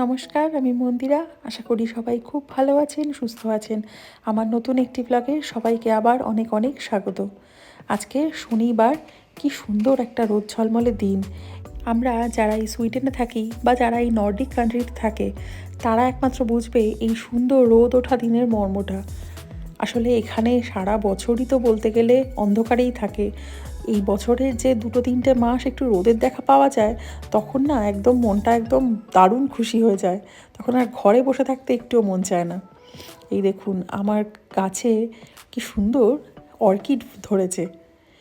নমস্কার, আমি মন্দিরা। আশা করি সবাই খুব ভালো আছেন, সুস্থ আছেন। আমার নতুন একটি ব্লগে সবাইকে আবার অনেক অনেক স্বাগত। আজকে শনিবার, কি সুন্দর একটা রোদ ঝলমলে দিন। আমরা যারা এই সুইডেনে থাকি বা যারা এই নর্ডিক কান্ট্রিতে থাকে, তারা একমাত্র বুঝবে এই সুন্দর রোদ ওঠা দিনের মর্মটা। আসলে এখানে সারা বছরই তো বলতে গেলে অন্ধকারেই থাকে। এই বছরের যে দুটো তিনটে মাস একটু রোদের দেখা পাওয়া যায়, তখন না একদম মনটা একদম দারুণ খুশি হয়ে যায়। তখন আর ঘরে বসে থাকতে একটুও মন চায় না। এই দেখুন, আমার গাছে কি সুন্দর অর্কিড ধরেছে।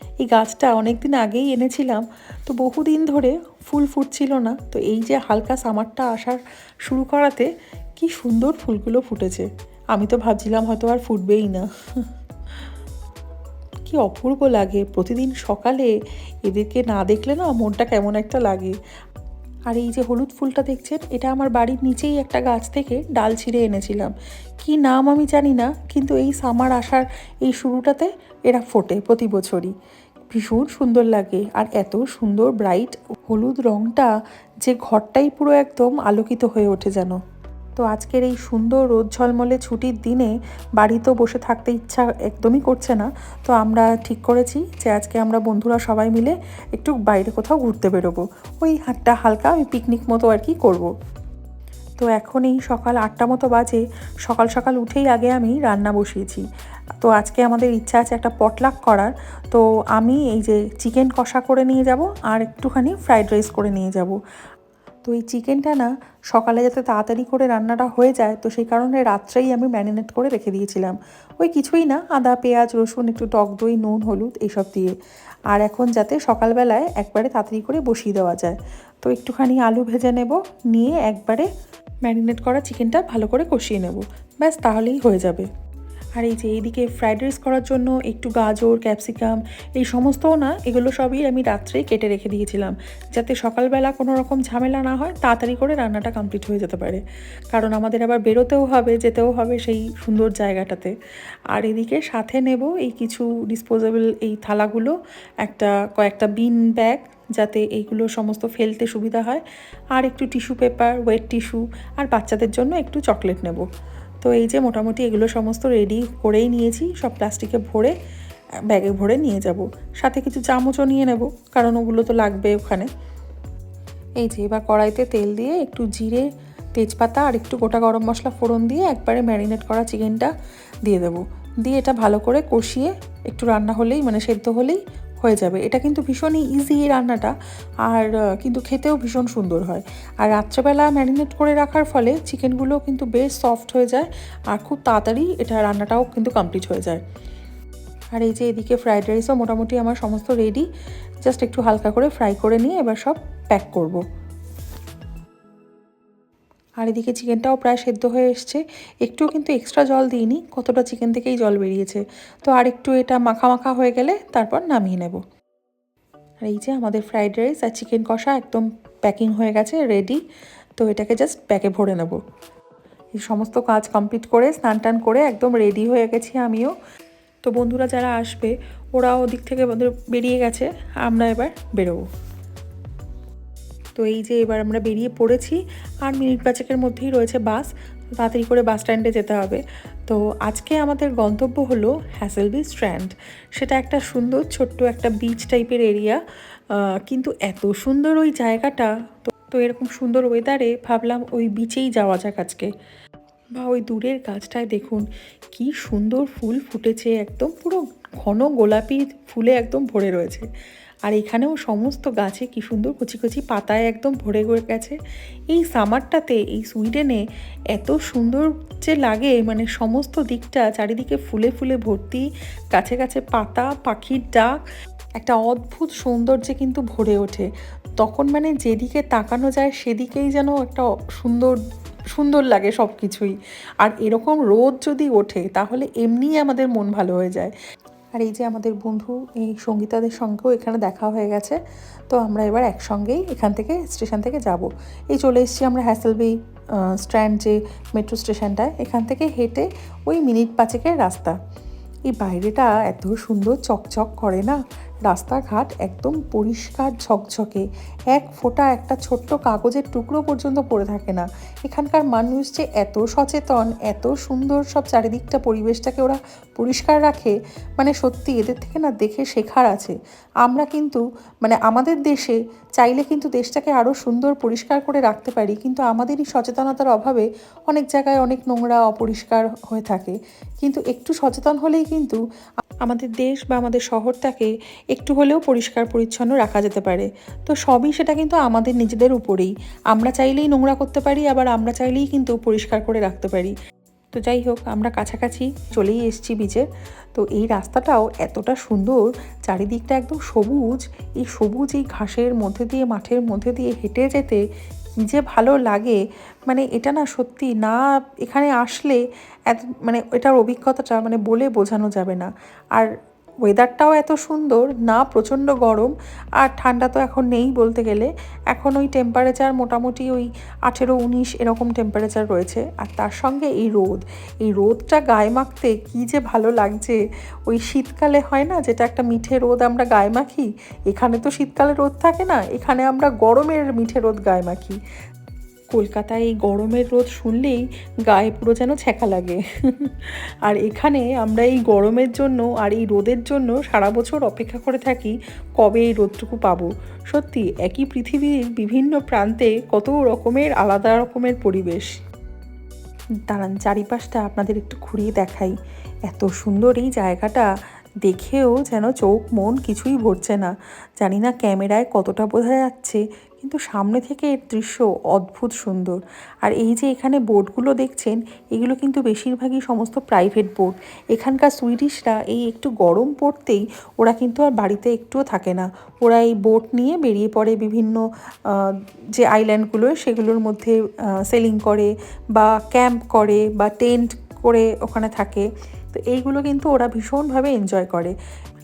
এই গাছটা অনেক দিন আগেই এনেছিলাম, তো বহুদিন ধরে ফুল ফুটছিল না। তো এই যে হালকা সামারটা আসার শুরু করাতে কি সুন্দর ফুলগুলো ফুটেছে। আমি তো ভাবছিলাম হয়তো আর ফুটবেই না। কি অপূর্ব লাগে, প্রতিদিন সকালে এদেরকে না দেখলে না মনটা কেমন একটা লাগে। আর এই যে হলুদ ফুলটা দেখছেন, এটা আমার বাড়ির নিচেই একটা গাছ থেকে ডাল ছিঁড়ে এনেছিলাম। কি নাম আমি জানি না, কিন্তু এই সামার আসার এই শুরুটাতে এরা ফোটে প্রতি বছরই। ভীষণ সুন্দর লাগে আর এত সুন্দর, ব্রাইট হলুদ রঙটা যে ঘরটাই পুরো একদম আলোকিত হয়ে ওঠে যেন। তো আজকের এই সুন্দর রোদ ঝলমলে ছুটির দিনে বাড়িতেও বসে থাকতে ইচ্ছা একদমই করছে না। তো আমরা ঠিক করেছি যে আজকে আমরা বন্ধুরা সবাই মিলে একটু বাইরে কোথাও ঘুরতে বেরোবো। ওই হাটটা হালকা ওই পিকনিক মতো আর কি করব। তো এখন এই সকাল আটটা মতো বাজে, সকাল সকাল উঠেই আগে আমি রান্না বসিয়েছি। তো আজকে আমাদের ইচ্ছা আছে একটা পটলাক করার। তো আমি এই যে চিকেন কষা করে নিয়ে যাব আর একটুখানি ফ্রাইড রাইস করে নিয়ে যাব। তো এই চিকেনটা না সকালে যাতে তাড়াতাড়ি করে রান্নাটা হয়ে যায়, তো সেই কারণে রাত্রেই আমি ম্যারিনেট করে রেখে দিয়েছিলাম। ওই কিছুই না, আদা, পেঁয়াজ, রসুন, একটু টক দই, নুন, হলুদ এইসব দিয়ে। আর এখন যাতে সকালবেলায় একবারে তাড়াতাড়ি করে বসিয়ে দেওয়া যায়। তো একটুখানি আলু ভেজে নেব, নিয়ে একবারে ম্যারিনেট করা চিকেনটা ভালো করে কষিয়ে নেব। ব্যাস, তাহলেই হয়ে যাবে। আর এই যে এইদিকে ফ্রাইড রাইস করার জন্য একটু গাজর ক্যাপসিকাম এই সমস্তও না, এগুলো সবই আমি রাত্রেই কেটে রেখে দিয়েছিলাম। যাতে সকালবেলা কোনো রকম ঝামেলা না হয়, তাড়াতাড়ি করে রান্নাটা কমপ্লিট হয়ে যেতে পারে। কারণ আমাদের আবার বেরোতেও হবে, যেতেও হবে সেই সুন্দর জায়গাটাতে। আর এদিকে সাথে নেব এই কিছু ডিসপোজেবল এই থালাগুলো, একটা কয়েকটা বিন ব্যাগ যাতে এইগুলো সমস্ত ফেলতে সুবিধা হয়। আর একটু টিস্যু পেপার ওয়েট টিস্যু আর বাচ্চাদের জন্য একটু চকলেট নেব। তো এই যে মোটামুটি এগুলো সমস্ত রেডি করেই নিয়েছি, সব প্লাস্টিকে ভরে ব্যাগে ভরে নিয়ে যাব। সাথে কিছু চামচও নিয়ে নেব, কারণ ওগুলো তো লাগবে ওখানে। এই যে এবার কড়াইতে তেল দিয়ে একটু জিরে, তেজপাতা আর একটু গোটা গরম মশলা ফোড়ন দিয়ে একবারে ম্যারিনেট করা চিকেনটা দিয়ে দেবো। দিয়ে এটা ভালো করে কষিয়ে একটু রান্না হলেই মানে সেদ্ধ হলেই হয়ে যাবে। এটা কিন্তু ভীষণই ইজি এই রান্নাটা আর কিন্তু খেতেও ভীষণ সুন্দর হয়। আর রাত্রেবেলা ম্যারিনেট করে রাখার ফলে চিকেনগুলো কিন্তু বেশ সফট হয়ে যায় আর খুব তাড়াতাড়ি এটা রান্নাটাও কিন্তু কমপ্লিট হয়ে যায়। আর এই যে এদিকে ফ্রাইড রাইসও মোটামুটি আমার সমস্ত রেডি জাস্ট একটু হালকা করে ফ্রাই করে নিয়ে এবার সব প্যাক করব। আর এদিকে চিকেনটাও প্রায় সেদ্ধ হয়ে এসছে। একটুও কিন্তু এক্সট্রা জল দিইনি, কতটা চিকেন থেকেই জল বেরিয়েছে। তো আর একটু এটা মাখা মাখা হয়ে গেলে তারপর নামিয়ে নেব। আর এই যে আমাদের ফ্রাইড রাইস আর চিকেন কষা একদম প্যাকিং হয়ে গেছে রেডি তো এটাকে জাস্ট প্যাকে ভরে নেব। এই সমস্ত কাজ কমপ্লিট করে, স্নান টান করে একদম রেডি হয়ে গেছি আমিও। তো বন্ধুরা যারা আসবে, ওরাও ওদিক থেকে বেরিয়ে গেছে, আমরা এবার বেরোবো। তো এই যে এবার আমরা বেরিয়ে পড়েছি আর মিনিট পাঁচেকের মধ্যেই রয়েছে বাস, তাড়াতাড়ি করে বাস স্ট্যান্ডে যেতে হবে। তো আজকে আমাদের গন্তব্য হলো হ্যাসেলবি স্ট্র্যান্ড। সেটা একটা সুন্দর ছোট্ট একটা বিচ টাইপের এরিয়া কিন্তু এত সুন্দর ওই জায়গাটা। তো তো এরকম সুন্দর ওয়েদারে ভাবলাম ওই বিচেই যাওয়া যাক আজকে। বা ওই দূরের গাছটায় দেখুন, কি সুন্দর ফুল ফুটেছে, একদম পুরো ঘন গোলাপি ফুলে একদম ভরে রয়েছে। আর এখানেও সমস্ত গাছে কি সুন্দর কচি কচি পাতায় একদম ভরে গড়ে গেছে। এই সামারটাতে, এই সুইডেনে এত সুন্দর যে লাগে মানে সমস্ত দিকটা, চারিদিকে ফুলে ফুলে ভর্তি, গাছে গাছে পাতা, পাখির ডাক, একটা অদ্ভুত সৌন্দর্যে কিন্তু ভরে ওঠে। তখন মানে যেদিকে তাকানো যায়, সেদিকেই যেন একটা সুন্দর সুন্দর লাগে সব কিছুই আর এরকম রোদ যদি ওঠে, তাহলে এমনিই আমাদের মন ভালো হয়ে যায়। আর এই যে আমাদের বন্ধু, এই সঙ্গীতাদের সঙ্গেও এখানে দেখা হয়ে গেছে। তো আমরা এবার একসঙ্গেই এখান থেকে স্টেশন থেকে যাব। এই চলে এসেছি আমরা হ্যাসেলবি স্ট্র্যান্ড যে মেট্রো স্টেশনটায় এখান থেকে হেঁটে ওই মিনিট পাঁচেকের রাস্তা। এই বাইরেটা এত সুন্দর চকচক করে না? রাস্তাঘাট একদম পরিষ্কার ঝকঝকে। এক ফোঁটা একটা ছোট্ট কাগজের টুকরো পর্যন্ত পড়ে থাকে না। এখানকার মানুষ যে এত সচেতন, এত সুন্দর সব চারিদিকটা, পরিবেশটাকে ওরা পরিষ্কার রাখে মানে সত্যি এদের থেকে না দেখে শেখার আছে। আমরা কিন্তু মানে আমাদের দেশে চাইলে কিন্তু দেশটাকে আরও সুন্দর পরিষ্কার করে রাখতে পারি, কিন্তু আমাদেরই সচেতনতার অভাবে অনেক জায়গায় অনেক নোংরা, অপরিষ্কার হয়ে থাকে। কিন্তু একটু সচেতন হলেই কিন্তু আমাদের দেশ বা আমাদের শহরটাকে একটু হলেও পরিষ্কার, পরিচ্ছন্ন রাখা যেতে পারে। তো সবই সেটা কিন্তু আমাদের নিজেদের উপরেই। আমরা চাইলেই নোংরা করতে পারি, আবার আমরা চাইলেই কিন্তু পরিষ্কার করে রাখতে পারি। তো যাই হোক, আমরা কাছাকাছি চলেই এসছি বিচে তো এই রাস্তাটাও এতটা সুন্দর, চারিদিকটা একদম সবুজ। এই সবুজ এই ঘাসের মধ্যে দিয়ে, মাঠের মধ্যে দিয়ে হেঁটে যেতে যে ভালো লাগে মানে এটা না সত্যি না এখানে আসলে এত মানে এটার অভিজ্ঞতাটা মানে বলে বোঝানো যাবে না। আর ওয়েদারটাও এত সুন্দর, না প্রচণ্ড গরম, আর ঠান্ডা তো এখন নেই বলতে গেলে। এখন ওই টেম্পারেচার মোটামুটি ওই আঠেরো উনিশ এরকম টেম্পারেচার রয়েছে। আর তার সঙ্গে এই রোদ, এই রোদটা গায়ে মাখতে কী যে ভালো লাগছে। ওই শীতকালে হয় না, যেটা একটা মিঠে রোদ আমরা গায়ে মাখি? এখানে তো শীতকালে রোদ থাকে না, এখানে আমরা গরমের মিঠে রোদ গায়ে মাখি। কলকাতায় এই গরমের রোদ শুনলেই গায়ে পুরো যেন ছ্যাঁকা লাগে। আর এখানে আমরা এই গরমের জন্য আর এই রোদের জন্য সারা বছর অপেক্ষা করে থাকি কবে এই রোদটুকু পাবো। সত্যি, একই পৃথিবীর বিভিন্ন প্রান্তে কত রকমের আলাদা রকমের পরিবেশ। দাঁড়ান, চারিপাশটা আপনাদের একটু ঘুরিয়ে দেখাই। এত সুন্দর এই জায়গাটা দেখেও যেন চোখ মন কিছুই ভরছে না। জানি না ক্যামেরায় কতটা বোঝা যাচ্ছে, কিন্তু সামনে থেকে এর দৃশ্য অদ্ভুত সুন্দর। আর এই যে এখানে বোটগুলো দেখছেন, এগুলো কিন্তু বেশিরভাগই সমস্ত প্রাইভেট বোট। এখানকার সুইডিশরা এই একটু গরম পড়তেই ওরা কিন্তু আর বাড়িতে একটুও থাকে না। ওরা এই বোট নিয়ে বেরিয়ে পড়ে বিভিন্ন যে আইল্যান্ডগুলো সেগুলোর মধ্যে সেলিং করে বা ক্যাম্প করে বা টেন্ট করে ওখানে থাকে। তো এইগুলো কিন্তু ওরা ভীষণভাবে এনজয় করে।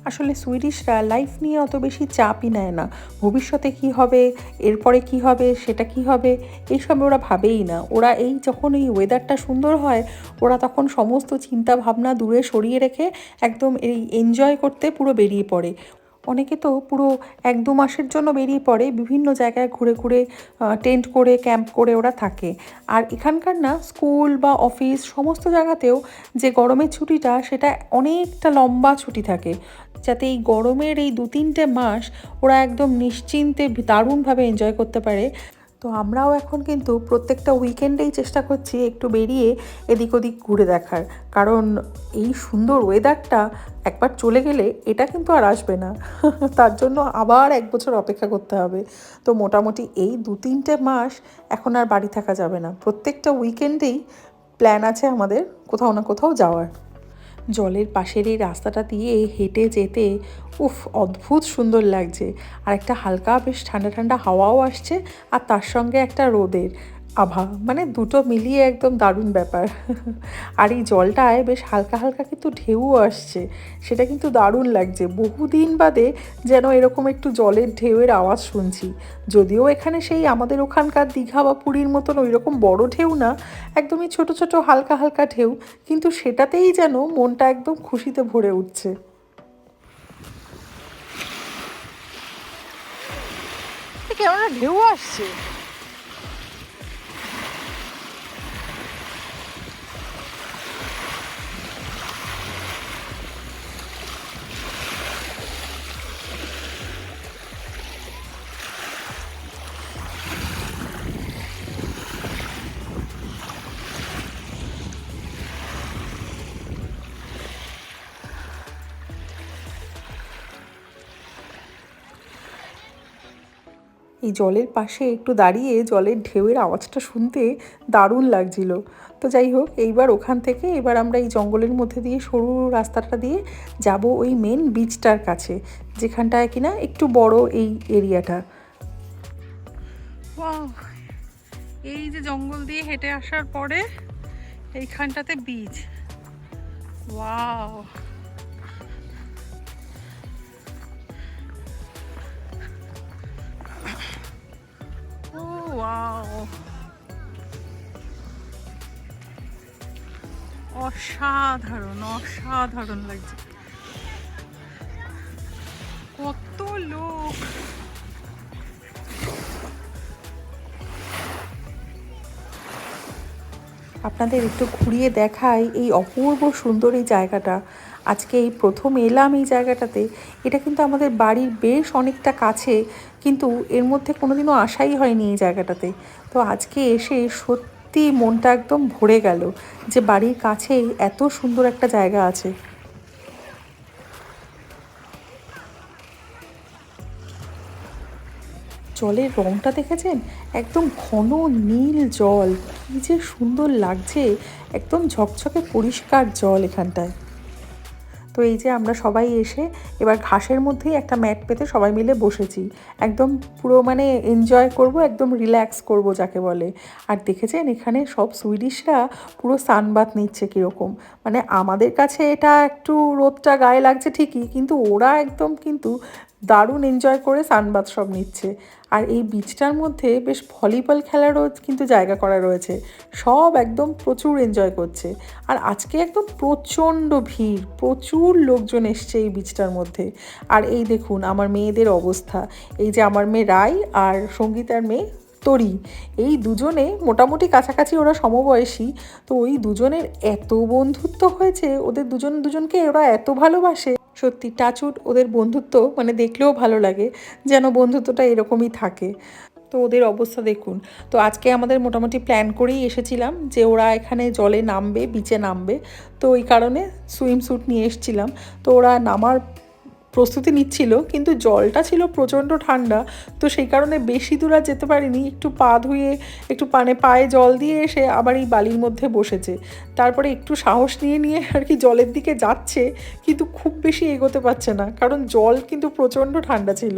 আসলে সুইডিশরা লাইফ নিয়ে অত বেশি চাপই নেয় না। ভবিষ্যতে কি হবে, এরপরে কি হবে, সেটা কি হবে, এইসব ওরা ভাবেই না। ওরা এই যখন এই ওয়েদারটা সুন্দর হয়, ওরা তখন সমস্ত চিন্তা ভাবনা দূরে সরিয়ে রেখে একদম এই এনজয় করতে পুরো বেরিয়ে পড়ে। অনেকে তো পুরো এক দু মাসের জন্য বেরিয়ে পড়ে, বিভিন্ন জায়গায় ঘুরে ঘুরে টেন্ট করে ক্যাম্প করে ওরা থাকে। আর এখানকার না স্কুল বা অফিস সমস্ত জায়গাতেও যে গরমের ছুটিটা সেটা অনেকটা লম্বা ছুটি থাকে। যাতে এই গরমের এই দু তিনটে মাস ওরা একদম নিশ্চিন্তে দারুণভাবে এনজয় করতে পারে। তো আমরাও এখন কিন্তু প্রত্যেকটা উইকেন্ডেই চেষ্টা করছি একটু বেরিয়ে এদিক ওদিক ঘুরে দেখার। কারণ এই সুন্দর ওয়েদারটা একবার চলে গেলে এটা কিন্তু আর আসবে না। তার জন্য আবার এক বছর অপেক্ষা করতে হবে। তো মোটামুটি এই দু তিনটে মাস এখন আর বাড়ি থাকা যাবে না। প্রত্যেকটা উইকেন্ডেই প্ল্যান আছে আমাদের কোথাও না কোথাও যাওয়ার। জলের পাশের এই রাস্তাটা দিয়ে হেঁটে যেতে, উফ, অদ্ভুত সুন্দর লাগছে। আর একটা হালকা বেশ ঠান্ডা ঠান্ডা হাওয়াও আসছে, আর তার সঙ্গে একটা রোদের। আভা মানে দুটো মিলিয়ে একদম দারুণ ব্যাপার। আর এই জলটায় বেশ হালকা হালকা কিন্তু ঢেউ আসছে, সেটা কিন্তু দারুণ লাগছে। বহুদিন বাদে যেন এরকম একটু জলের ঢেউয়ের আওয়াজ শুনছি। যদিও এখানে সেই আমাদের ওখানকার দীঘা বা পুরীর মতন ওই রকম বড় ঢেউ না, একদমই ছোট ছোট হালকা হালকা ঢেউ, কিন্তু সেটাতেই যেন মনটা একদম খুশিতে ভরে উঠছে। কেমন ঢেউ আসছে। এই জলের পাশে একটু দাঁড়িয়ে জলের ঢেউয়ের আওয়াজটা শুনতে দারুণ লাগছিল। তো যাই হোক, এইবার ওখান থেকে এবার আমরা এই জঙ্গলের মধ্যে দিয়ে সরু রাস্তাটা দিয়ে যাব ওই মেন বিচটার কাছে, যেখানটায় কিনা একটু বড় এই এরিয়াটা! এই যে জঙ্গল দিয়ে হেঁটে আসার পরে এইখানটাতে বীজ ওয়াও। wow. অসাধারণ অসাধারণ লাগছে। কত লোক। আপনাদের একটু ঘুরিয়ে দেখাই এই অপূর্ব সুন্দর এই জায়গাটা। আজকে এই প্রথম এলাম এই জায়গাটাতে, এটা কিন্তু আমাদের বাড়ির বেশ অনেকটা কাছে, কিন্তু এর মধ্যে কোনোদিনও আসাই হয়নি এই জায়গাটাতে। তো আজকে এসে সত্যি মনটা একদম ভরে গেল যে বাড়ির কাছেই এত সুন্দর একটা জায়গা আছে। জলের রংটা দেখেছেন? একদম ঘন নীল জল, কী যে সুন্দর লাগছে। একদম ঝকঝকে পরিষ্কার জল এখানটায়। তো এই যে আমরা সবাই এসে এবার ঘাসের মধ্যেই একটা ম্যাট পেতে সবাই মিলে বসেছি। একদম পুরো মানে এনজয় করব, একদম রিল্যাক্স করব যাকে বলে। আর দেখেছেন এখানে সব সুইডিশরা পুরো সানবাত নিচ্ছে কীরকম। মানে আমাদের কাছে এটা একটু রোদটা গায়ে লাগছে ঠিকই, কিন্তু ওরা একদম কিন্তু দারুণ এনজয় করে সানবাদ সব নিচ্ছে। আর এই বিচটার মধ্যে বেশ ভলিবল খেলারও কিন্তু জায়গা করা রয়েছে। সব একদম প্রচুর এনজয় করছে। আর আজকে একদম প্রচণ্ড ভিড়, প্রচুর লোকজন এসছে এই বিচটার মধ্যে। আর এই দেখুন, আমার মেয়েদের অবস্থা। এই যে আমার মেয়ে রাই আর সঙ্গীতার মেয়ে তরি। এই দুজনে মোটামুটি কাছাকাছি ওরা সমবয়সী। তো ওই দুজনের এত বন্ধুত্ব হয়েছে, ওদের দুজন দুজনকে ওরা এত ভালোবাসে। সত্যি টাচুট ওদের বন্ধুত্ব মানে দেখলেও ভালো লাগে যেন বন্ধুত্বটা এরকমই থাকে। তো ওদের অবস্থা দেখুন। তো আজকে আমাদের মোটামুটি প্ল্যান করেই এসেছিলাম যে ওরা এখানে জলে নামবে বিচে নামবে। তো ওই কারণে সুইম স্যুট নিয়ে এসেছিলাম। তো ওরা নামার প্রস্তুতি নিচ্ছিল, কিন্তু জলটা ছিল প্রচণ্ড ঠান্ডা, তো সেই কারণে বেশি দূর আর যেতে পারিনি। একটু পা ধুয়ে, একটু পানে পায়ে জল দিয়ে এসে আবার এই বালির মধ্যে বসেছে। তারপরে একটু সাহস নিয়ে নিয়ে আর কি জলের দিকে যাচ্ছে, কিন্তু খুব বেশি এগোতে পারছে না, কারণ জল কিন্তু প্রচণ্ড ঠান্ডা ছিল।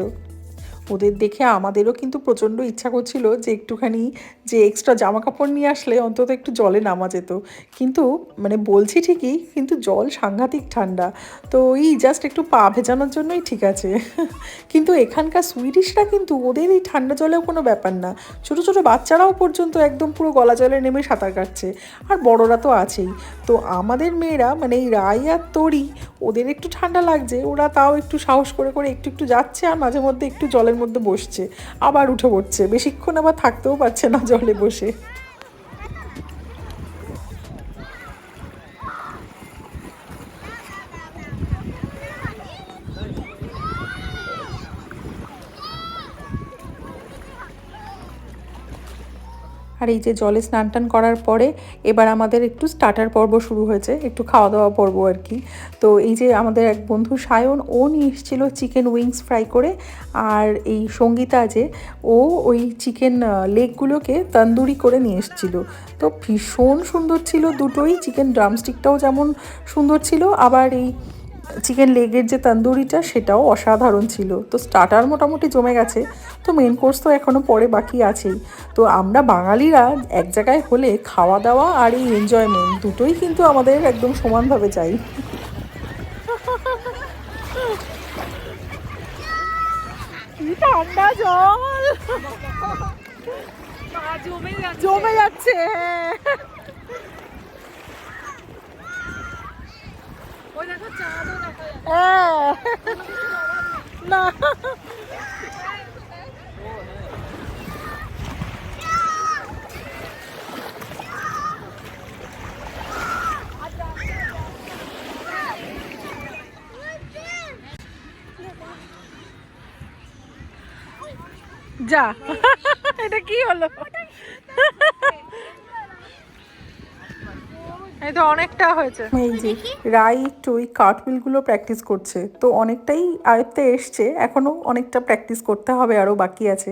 ওদের দেখে আমাদেরও কিন্তু প্রচণ্ড ইচ্ছা করছিল যে একটুখানি যে এক্সট্রা জামা কাপড় নিয়ে আসলে অন্তত একটু জলে নামা যেত। কিন্তু মানে বলছি ঠিকই, কিন্তু জল সাংঘাতিক ঠান্ডা। তো ওই জাস্ট একটু পা ভেজানোর জন্যই ঠিক আছে। কিন্তু এখানকার সুইডিশরা কিন্তু ওদের এই ঠান্ডা জলেও কোনো ব্যাপার না। ছোটো ছোটো বাচ্চারাও পর্যন্ত একদম পুরো গলা জলে নেমে সাঁতার কাটছে। আর বড়রা তো আছেই। তো আমাদের মেয়েরা মানে এই রাই আর তরি, ওদের একটু ঠান্ডা লাগছে, ওরা তাও একটু সাহস করে করে একটু একটু যাচ্ছে আর মাঝে মধ্যে একটু জলের মধ্যে বসছে, আবার উঠে পড়ছে। বেশিক্ষণ আবার থাকতেও পারছে না জলে বসে। আর এই যে জলে স্নান টান করার পরে এবার আমাদের একটু স্টার্টার পর্ব শুরু হয়েছে, একটু খাওয়া দাওয়া পর্ব আর কি। তো এই যে আমাদের এক বন্ধু সায়ন, ও নিয়ে এসেছিল চিকেন উইংস ফ্রাই করে, আর এই সঙ্গীতা যে, ও ওই চিকেন লেগগুলোকে তন্দুরি করে নিয়ে এসেছিল। তো ভীষণ সুন্দর ছিল দুটোই, চিকেন ড্রামস্টিকটাও যেমন সুন্দর ছিল, আবার এই চিকেন লেগের যে তন্দুরিটা সেটাও অসাধারণ ছিল। তো স্টার্টার মোটামুটি জমে গেছে। তো মেন কোর্স তো এখনও পরে বাকি আছেই। তো আমরা বাঙালিরা এক জায়গায় হলে খাওয়া দাওয়া আর এই এনজয়মেন্ট দুটোই কিন্তু আমাদের একদম সমানভাবে চাই। ঠান্ডা জল! জমে যাচ্ছে জমে যাচ্ছে হ্যাঁ ওই দেখো চাঁদও দেখা যাচ্ছে হ্যাঁ। যা এটা কি হলো এই তো অনেকটা হয়েছে। এই যে রাই একটু ওই প্র্যাকটিস করছে। তো অনেকটাই আয়ত্তে এসছে এখনও অনেকটা প্র্যাকটিস করতে হবে আরও বাকি আছে।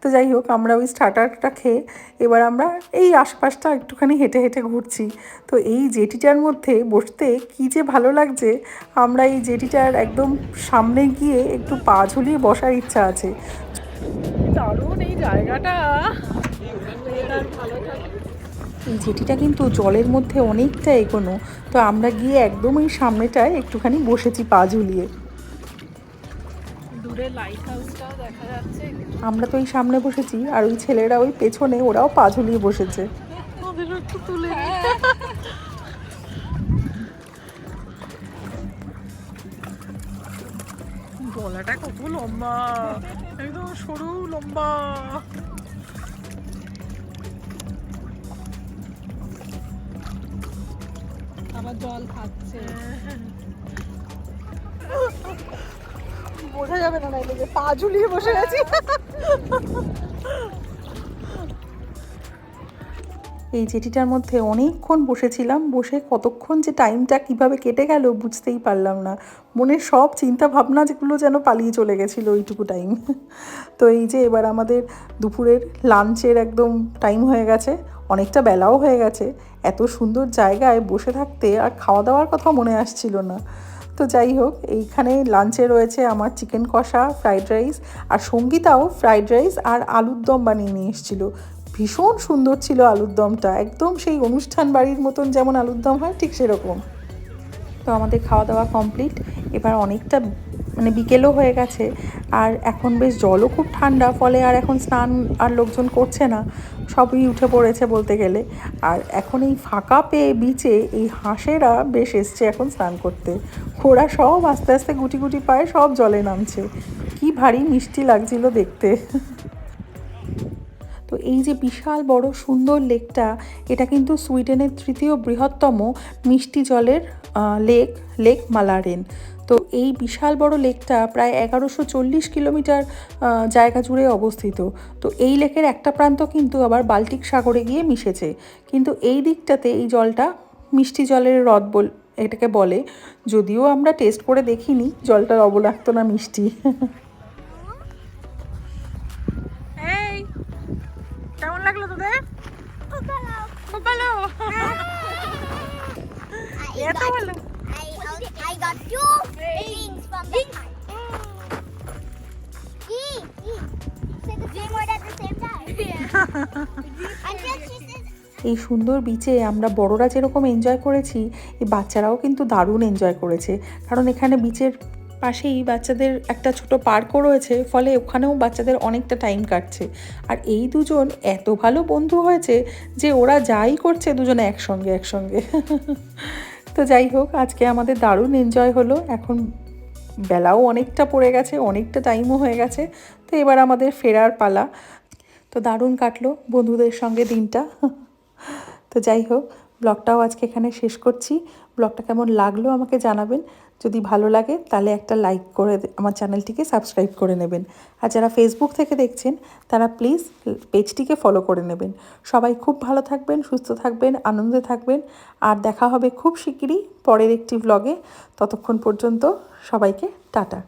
তো যাই হোক আমরা ওই স্টার্টারটা খেয়ে এবার আমরা এই আশপাশটা একটুখানি হেঁটে হেঁটে ঘুরছি। তো এই জেটিটার মধ্যে বসতে কী যে ভালো লাগছে আমরা এই জেটিটার একদম সামনে গিয়ে একটু পা ঝুলিয়ে বসার ইচ্ছা আছে। দারুণ এই জায়গাটা। এই জেটিটা কিন্তু জলের মধ্যে অনেকটা এগোনো তো আমরা গিয়ে একদম এই সামনেটায় একটুখানি বসেছি পা ঝুলিয়ে। দূরে লাইট হাউসটাও দেখা যাচ্ছে। আমরা তো ওই সামনে বসেছি আর ওই ছেলেরা ওই পেছনে ওরাও পা ঝুলিয়ে বসেছে। তুলে গলাটা কত লম্বা একদম সরু লম্বা। জল খাচ্ছে। বোঝা যাবে না নাইলে যে পা ঝুলিয়ে বসে আছি। এই জেটিটার মধ্যে অনেকক্ষণ বসেছিলাম বসে কতক্ষণ যে টাইমটা কীভাবে কেটে গেল বুঝতেই পারলাম না। মনের সব চিন্তা ভাবনা যেগুলো যেন পালিয়ে চলে গেছিল ওইটুকু টাইম। তো এই যে এবার আমাদের দুপুরের লাঞ্চের একদম টাইম হয়ে গেছে অনেকটা বেলাও হয়ে গেছে। এত সুন্দর জায়গায় বসে থাকতে আর খাওয়া দাওয়ার কথা মনে আসছিল না। তো যাই হোক, এইখানে লাঞ্চে রয়েছে আমার চিকেন কষা ফ্রাইড রাইস আর সঙ্গীতাও ফ্রাইড রাইস আর আলুর দম বানিয়ে নিয়ে এসেছিল। ভীষণ সুন্দর ছিল আলুর দমটা, একদম সেই অনুষ্ঠান বাড়ির মতন যেমন আলুর দম হয় ঠিক সেরকম। তো আমাদের খাওয়া দাওয়া কমপ্লিট এবার অনেকটা মানে বিকেলও হয়ে গেছে, আর এখন বেশ জলও খুব ঠান্ডা, ফলে আর এখন স্নান আর লোকজন করছে না, সবই উঠে পড়েছে বলতে গেলে। আর এখন এই ফাঁকা পেয়ে বিচে এই হাঁসেরা বেশ এসছে এখন স্নান করতে। ওরা সব আস্তে আস্তে গুটি গুটি পায়ে সব জলে নামছে। কি ভারী মিষ্টি লাগছিল দেখতে। তো এই যে বিশাল বড় সুন্দর লেকটা, এটা কিন্তু সুইডেনের তৃতীয় বৃহত্তম মিষ্টি জলের লেক লেক মালারেন। তো এই বিশাল বড় লেকটা প্রায় এগারোশো চল্লিশ কিলোমিটার জায়গা জুড়ে অবস্থিত। তো এই লেকের একটা প্রান্ত কিন্তু আবার বাল্টিক সাগরে গিয়ে মিশেছে। কিন্তু এই দিকটাতে এই জলটা মিষ্টি জলের হ্রদ বল এটাকে বলে। যদিও আমরা টেস্ট করে দেখিনি জলটা অবলাক্ত না মিষ্টি। এই কেমন লাগল তোদের? খুব ভালো I এত got, ভালো I, I got two! এই সুন্দর বিচে আমরা বড়রা যেরকম এনজয় করেছি, এই বাচ্চারাও কিন্তু দারুণ এনজয় করেছে। কারণ এখানে বিচের পাশেই বাচ্চাদের একটা ছোট পার্কও রয়েছে, ফলে ওখানেও বাচ্চাদের অনেকটা টাইম কাটছে। আর এই দুজন এত ভালো বন্ধু হয়েছে যে ওরা যাই করছে দুজনে একসঙ্গে একসঙ্গে। তো যাই হোক, আজকে আমাদের দারুণ এনজয় হলো। এখন বেলাও অনেকটা পড়ে গেছে, অনেকটা টাইমও হয়ে গেছে। তো এবার আমাদের ফেরার পালা। তো দারুণ কাটলো বন্ধুদের সঙ্গে দিনটা। তো যাই হোক ব্লগটাও আজকে এখানে শেষ করছি। ব্লগটা কেমন লাগল আমাকে জানাবেন। যদি ভালো লাগে, তাহলে একটা লাইক করে আমার চ্যানেলটিকে সাবস্ক্রাইব করে নেবেন। আর যারা ফেসবুক থেকে দেখছেন, তারা প্লিজ পেজটিকে ফলো করে নেবেন। সবাই খুব ভালো থাকবেন, সুস্থ থাকবেন, আনন্দে থাকবেন। আর দেখা হবে খুব শিগগিরই পরের একটি ব্লগে ততক্ষণ পর্যন্ত সবাইকে টাটা।